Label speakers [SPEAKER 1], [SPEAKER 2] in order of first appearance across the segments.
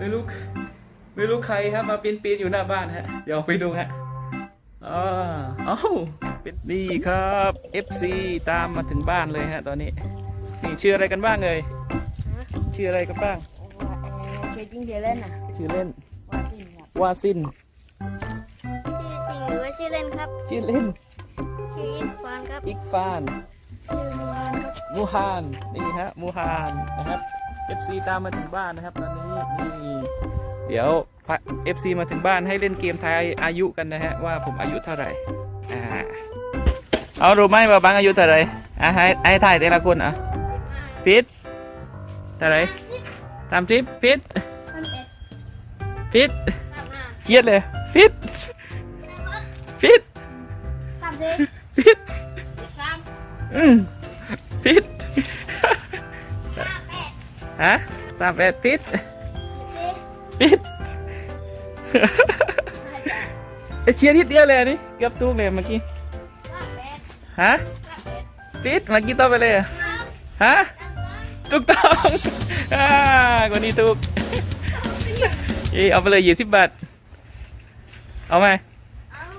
[SPEAKER 1] ไม่รู้ไม่รู้ใครครับมาปีนปีนๆอยู่หน้าบ้านฮะ เดี๋ยวไปดูฮะอ๋อเอ้าเป็นนี่ครับ FC ตามมาถึงบ้านเลยฮะ ตอนนี้ นี่ชื่ออะไรกันบ้างเอ่ยชื่ออะไรกันบ้าง
[SPEAKER 2] เคยจริงเคยเล่นอะ
[SPEAKER 1] ชื่อเล่น
[SPEAKER 2] ว่าจริงครับ
[SPEAKER 1] วาซิน
[SPEAKER 3] ชื่อจริงหรือว่าชื่อเล่นครับ
[SPEAKER 1] ชื่อเล่น
[SPEAKER 3] ชื่ออินฟานครับ
[SPEAKER 1] อิกฟาน
[SPEAKER 3] ชื่อ มูฮันครับ
[SPEAKER 1] มูฮานนี่ฮะมูฮานนะครับ FC ตามมาถึงบ้านนะครับตอนนี้นี่เดี๋ยวพา FC มาถึงบ้านให้เล่นเกมทายอายุกันนะฮะว่าผมอายุเท่าไหร่อ่าเอารู้ไหมว่าบังอายุเท่าไหร่อะให้ให้ถ่ายแต่ละคนอะพิษเท่าไหร่ตามทิปพิษ
[SPEAKER 3] ท่านเอ็ด
[SPEAKER 1] พิษ
[SPEAKER 3] สามห้า
[SPEAKER 1] เครียดเลยพิษพิษ
[SPEAKER 3] สามสี่
[SPEAKER 1] พิษ
[SPEAKER 3] สาม
[SPEAKER 1] อืม ฮะสามแปดพิษ
[SPEAKER 3] สี่
[SPEAKER 1] พิษ
[SPEAKER 3] ห้าแปด
[SPEAKER 1] ไอเชียร์นิดเดียวเลยอันนี้เกือบถูกเลยเมื่อกี้
[SPEAKER 3] สามแปด
[SPEAKER 1] ฮะ
[SPEAKER 3] สามแปด
[SPEAKER 1] พิษเมื่อกี้ต่อไปเลยอะฮะถูกต้องอ่าคนนี้ถูกเอยเอาไปเลยยี่สิบบาทเอาไหม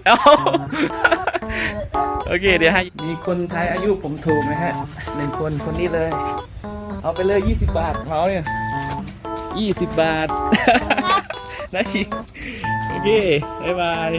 [SPEAKER 1] เอาโอเคเดี๋ยวให้มีคนทายอายุผมถูกนะฮะหนึ่งคนคนนี้เลย เอาไปเลยยี่สิบบาทเขาเนี่ยยี่สิบบาทนะจีโอเค บ๊ายบาย